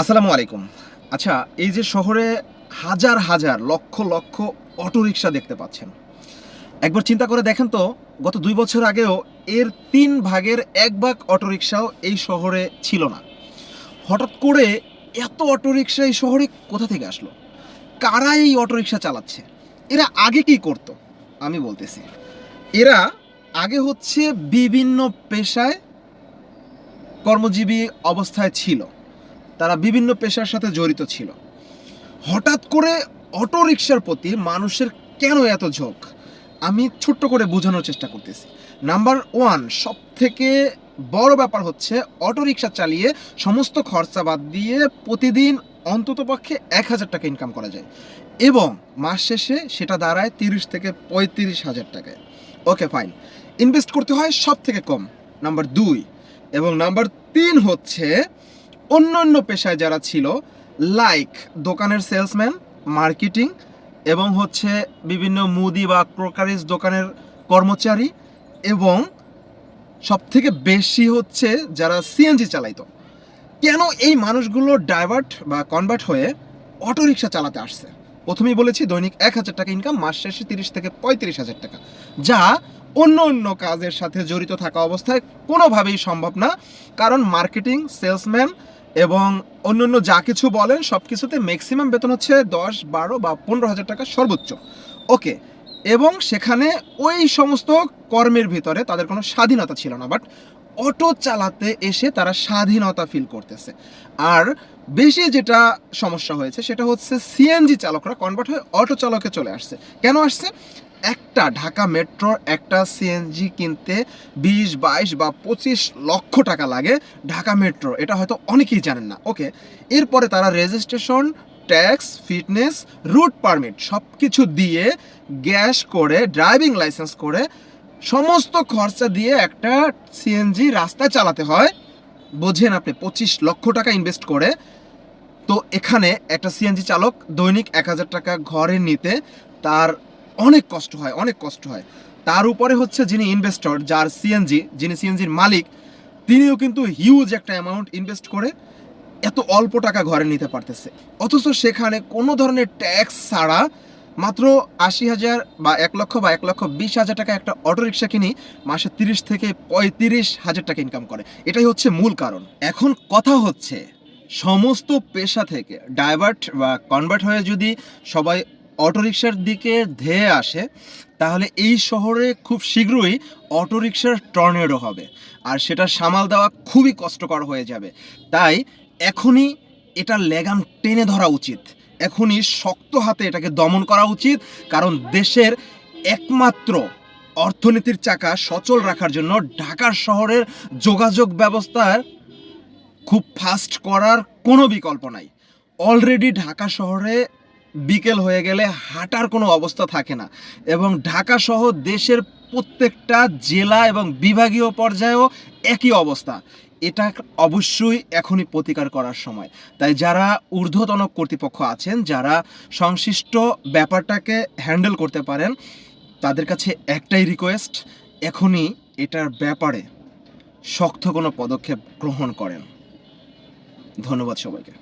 আসসালামু আলাইকুম। আচ্ছা এই যে শহরে হাজার হাজার, লক্ষ লক্ষ অটোরিকশা দেখতে পাচ্ছেন। একবার চিন্তা করে দেখেন তো, গত দুই বছর আগেও এর তিন ভাগের এক ভাগ অটোরিকশাও এই শহরে ছিল না। হঠাৎ করে এত অটোরিকশা এই শহরে কোথা থেকে আসলো? কারা এই অটোরিকশা চালাচ্ছে? এরা আগে কি করত? আমি বলতেছি। এরা আগে হচ্ছে বিভিন্ন পেশায় কর্মজীবী অবস্থায় ছিল। তারা বিভিন্ন পেশার সাথে জড়িত ছিল। হঠাৎ করে অটো রিক্সার প্রতি মানুষের কেন এত ঝোঁক? আমি ছোট্ট করে বোঝানোর চেষ্টা করতেছি। নাম্বার ওয়ান সব থেকে বড় ব্যাপার হচ্ছে অটো রিক্সা চালিয়ে সমস্ত খরচা বাদ দিয়ে প্রতিদিন অন্ততপক্ষে এক হাজার টাকা ইনকাম করা যায়। এবং মাস শেষে সেটা দাঁড়ায় তিরিশ থেকে পঁয়ত্রিশ হাজার টাকায়। ওকে, ফাইন। ইনভেস্ট করতে হয় সব থেকে কম। নাম্বার দুই এবং নাম্বার তিন হচ্ছে অন্য অন্য পেশায় যারা ছিল লাইক দোকানের সেলসম্যান মার্কেটিং এবং হচ্ছে বিভিন্ন মুদি বা ক্রোকারিজ দোকানের কর্মচারী এবং সব থেকে বেশি হচ্ছে যারা সিএনজি চালাইতো। কেন এই মানুষগুলো ডাইভার্ট বা কনভার্ট হয়ে অটো রিক্সা চালাতে আসছে? প্রথমেই বলেছি, দৈনিক এক হাজার টাকা ইনকাম মাস শেষে তিরিশ থেকে পঁয়ত্রিশ হাজার টাকা, যা অন্য অন্য কাজের সাথে জড়িত থাকা অবস্থায় কোনোভাবেই সম্ভব না, কারণ মার্কেটিং সেলসম্যান এবং অন্যান্য যা কিছু বলেন, সব কিছুতে ম্যাক্সিমাম বেতন হচ্ছে দশ, বারো বা পনেরো হাজার টাকা সর্বোচ্চ। ওকে এবং সেখানে ওই সমস্ত কর্মের ভিতরে তাদের কোনো স্বাধীনতা ছিল না। বাট অটো চালাতে এসে তারা স্বাধীনতা ফিল করতেছে। আর বেশি যেটা সমস্যা হয়েছে, সেটা হচ্ছে সিএনজি চালকরা কনভার্ট হয়ে অটো চালকে চলে আসছে। কেন আসছে? একটা ঢাকা মেট্রোর একটা সিএনজি কিনতে বিশ, বাইশ বা পঁচিশ লক্ষ টাকা লাগে ঢাকা মেট্রো এটা হয়তো অনেকেই জানেন না। ওকে, এরপরে তারা registration tax fitness route permit সব কিছু দিয়ে গ্যাস করে ড্রাইভিং লাইসেন্স করে সমস্ত খরচা দিয়ে একটা সিএনজি রাস্তায় চালাতে হয়। বোঝেন আপনি, পঁচিশ লক্ষ টাকা ইনভেস্ট করে। তো এখানে একটা সিএনজি চালক দৈনিক এক হাজার টাকা ঘরে নিতে তার অনেক কষ্ট হয়, অনেক কষ্ট হয়। তার উপরে হচ্ছে যিনি ইনভেস্টর যার সিএনজি যিনি সিএনজির মালিক, তিনিও কিন্তু হিউজ একটা অ্যামাউন্ট ইনভেস্ট করে এত অল্প টাকা ঘরে নিতে পারতেছে। অথচ সেখানে কোনো ধরনের ট্যাক্স ছাড়া মাত্র আশি হাজার বা এক লক্ষ বা এক লক্ষ বিশ হাজার টাকা একটা অটোরিকশা কিনি মাসে তিরিশ থেকে পঁয়ত্রিশ হাজার টাকা ইনকাম করে। এটাই হচ্ছে মূল কারণ। এখন কথা হচ্ছে, সমস্ত পেশা থেকে ডাইভার্ট বা কনভার্ট হয়ে যদি সবাই অটোরিকশার দিকে ধেয়ে আসে, তাহলে এই শহরে খুব শীঘ্রই অটোরিকশার টর্নেডো হবে আর সেটা সামাল দেওয়া খুবই কষ্টকর হয়ে যাবে। তাই এখনই এটা লেগাম টেনে ধরা উচিত। এখনই শক্ত হাতে এটাকে দমন করা উচিত, কারণ দেশের একমাত্র অর্থনীতির চাকা সচল রাখার জন্য ঢাকার শহরের যোগাযোগ ব্যবস্থার খুব ফাস্ট করার কোনো বিকল্প নাই। অলরেডি ঢাকা শহরে বিকেল হয়ে গেলে হাঁটার কোনো অবস্থা থাকে না এবং ঢাকা সহ দেশের প্রত্যেকটা জেলা এবং বিভাগীয় পর্যায়েও একই অবস্থা। এটা অবশ্যই এখনই প্রতিকার করার সময়। তাই যারা ঊর্ধ্বতন কর্তৃপক্ষ আছেন, যারা সংশ্লিষ্ট ব্যাপারটাকে হ্যান্ডেল করতে পারেন, তাদের কাছে একটাই রিকোয়েস্ট, এখনই এটার ব্যাপারে শক্ত কোনো পদক্ষেপ গ্রহণ করেন। ধন্যবাদ সবাইকে।